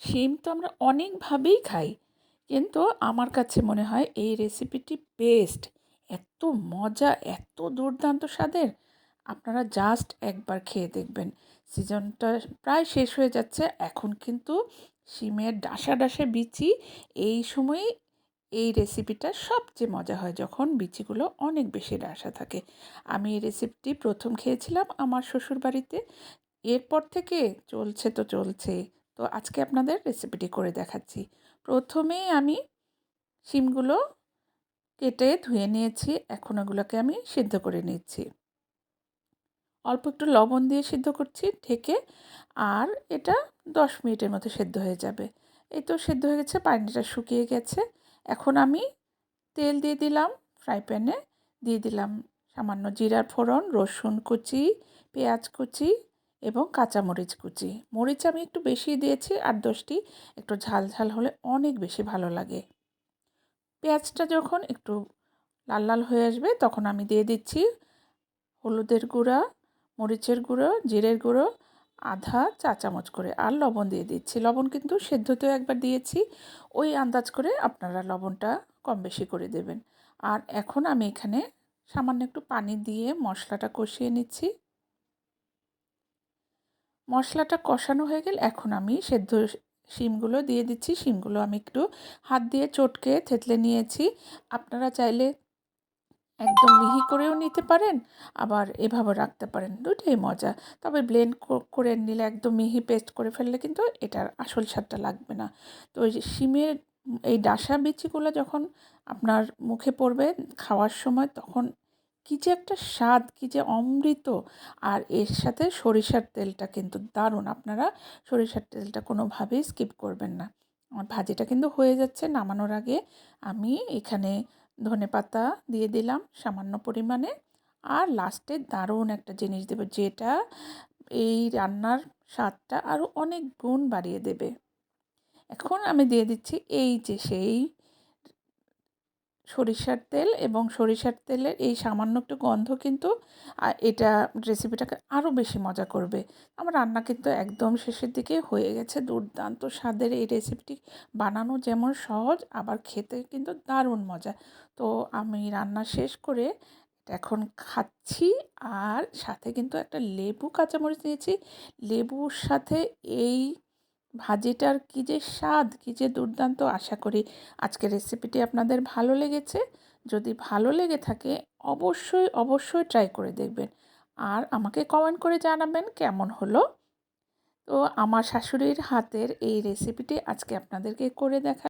শিম তো আমরা অনেকভাবেই খাই। কিন্তু আমার কাছে মনে হয় এই রেসিপিটি বেস্ট এত মজা, এত দুর্দান্ত স্বাদের। আপনারা জাস্ট একবার খেয়ে দেখবেন। সিজনটা প্রায় শেষ হয়ে যাচ্ছে। এখন কিন্তু শিমের ডাসা ডাসা বিচি, এই সময়ে এই রেসিপিটা সবচেয়ে মজা হয় যখন বিচিগুলো অনেক বেশি ডাসা থাকে। আমি এই রেসিপিটি প্রথম খেয়েছিলাম আমার শ্বশুর বাড়িতে এরপর থেকে চলছে তো চলছে। তো আজকে আপনাদের রেসিপিটি করে দেখাচ্ছি। প্রথমেই আমি শিমগুলো কেটে ধুয়ে নিয়েছি, এখন ওগুলোকে আমি সিদ্ধ করে নিচ্ছি। অল্প একটু লবণ দিয়ে সিদ্ধ করছি, ঢেকে, আর এটা দশ মিনিটের মতো সেদ্ধ হয়ে যাবে। এই তো সেদ্ধ হয়ে গেছে, পানিটা শুকিয়ে গেছে। এখন আমি তেল দিয়ে দিলাম ফ্রাই প্যানে দিয়ে দিলাম সামান্য জিরার ফোড়ন, রসুন কুচি, পেঁয়াজ কুচি এবং কাঁচামরিচ কুচি। মরিচ আমি একটু বেশি দিয়েছি আর দশটি একটু ঝাল ঝাল হলে অনেক বেশি ভালো লাগে। পেঁয়াজটা যখন একটু লাল লাল হয়ে আসবে তখন আমি দিয়ে দিচ্ছি হলুদের গুঁড়া, মরিচের গুঁড়ো, জিরের গুঁড়ো, আধা চা চামচ করে আর লবণ দিয়ে দিচ্ছি। লবণ কিন্তু সেদ্ধতেও একবার দিয়েছি। ওই আন্দাজ করে আপনারা লবণটা কম বেশি করে দেবেন। আর এখন আমি এখানে সামান্য একটু পানি দিয়ে মশলাটা কষিয়ে নিচ্ছি। মশলাটা কষানো হয়ে গেলে এখন আমি সেদ্ধ শিমগুলো দিয়ে দিচ্ছি। শিমগুলো আমি একটু হাত দিয়ে চটকে থেতলে নিয়েছি। আপনারা চাইলে একদম মিহি করেও নিতে পারেন, আবার এভাবে রাখতে পারেন। দুটোই মজা। তবে ব্লেন্ড করে নিলে একদম মিহি পেস্ট করে ফেললে কিন্তু এটার আসল স্বাদটা লাগবে না। তো ওই শিমের এই ডাসা বিচিগুলো যখন আপনার মুখে পড়বে খাওয়ার সময়, তখন কী যে একটা স্বাদ, কী যে অমৃত। আর এর সাথে সরিষার তেলটা কিন্তু দারুণ। আপনারা সরিষার তেলটা কোনোভাবেই স্কিপ করবেন না। আমার ভাজিটা কিন্তু হয়ে যাচ্ছে নামানোর আগে। আমি এখানে ধনে পাতা দিয়ে দিলাম সামান্য পরিমাণে। আর লাস্টে দারুণ একটা জিনিস দেবো, যেটা এই রান্নার স্বাদটা আরও অনেক গুণ বাড়িয়ে দেবে। এখন আমি দিয়ে দিচ্ছি এই যে সেই সরিষার তেল এবং সরিষার তেলের এই সামান্য একটু গন্ধ কিন্তু এটা রেসিপিটাকে আরও বেশি মজা করবে। আমার রান্না কিন্তু একদম শেষের দিকে হয়ে গেছে। দুর্দান্ত স্বাদের এই রেসিপিটি বানানো যেমন সহজ, আবার খেতে কিন্তু দারুণ মজা। তো আমি রান্না শেষ করে এখন খাচ্ছি আর সাথে কিন্তু একটা লেবু কাঁচামরিচ নিয়েছি। লেবুর সাথে এই ভাজিটার কী যে স্বাদ, কী যে দুর্দান্ত, আশা করি আজকের রেসিপিটি আপনাদের ভালো লেগেছে। যদি ভালো লেগে থাকে, অবশ্যই অবশ্যই ট্রাই করে দেখবেন। আর আমাকে কমেন্ট করে জানাবেন কেমন হলো। তো আমার শাশুড়ির হাতের এই রেসিপিটি আজকে আপনাদেরকে করে দেখা